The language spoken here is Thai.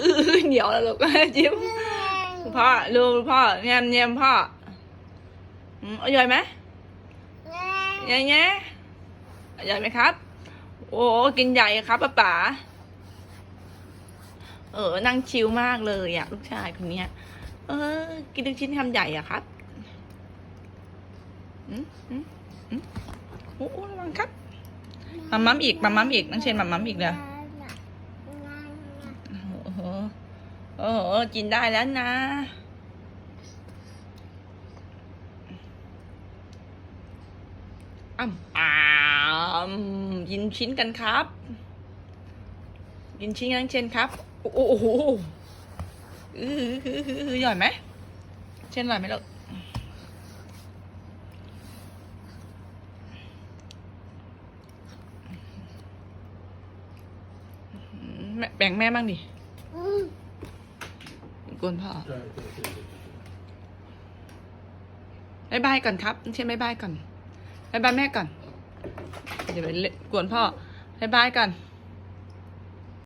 อื้อเหนียวแล้วลูกจิ้มพ่อลูกพ่อแยมแยมพ่ออืมอร่อยไหมแง่แง่อร่อยไหมครับ โอ้กินใหญ่ครับป้าป๋าเออ นั่งชิลมากเลยอะลูกชายคนนี้เออ กินลูกชิ้นคำใหญ่อะครับอืมอืมอืมโอ้ระวังครับมัมมัมอีกมัมมัมอีกน้องเชนมัมมัมอีกเลยโอ้โห โอ้โหกินได้แล้วนะ อ้ำอ้ามกินชิ้นกันครับ กินชิ้นกันเชนครับ โอ้โหอือหือหือหือหย่อยไหม เช่นอร่อยไหมลูกอืมแม่แบ่งแม่บ้างดิ กวนพ่อบายบก่อนครับเช่นบายบก่อนบายบายแม่ก่อน เดี๋ยวไปกวนพ่อบายบายก่อน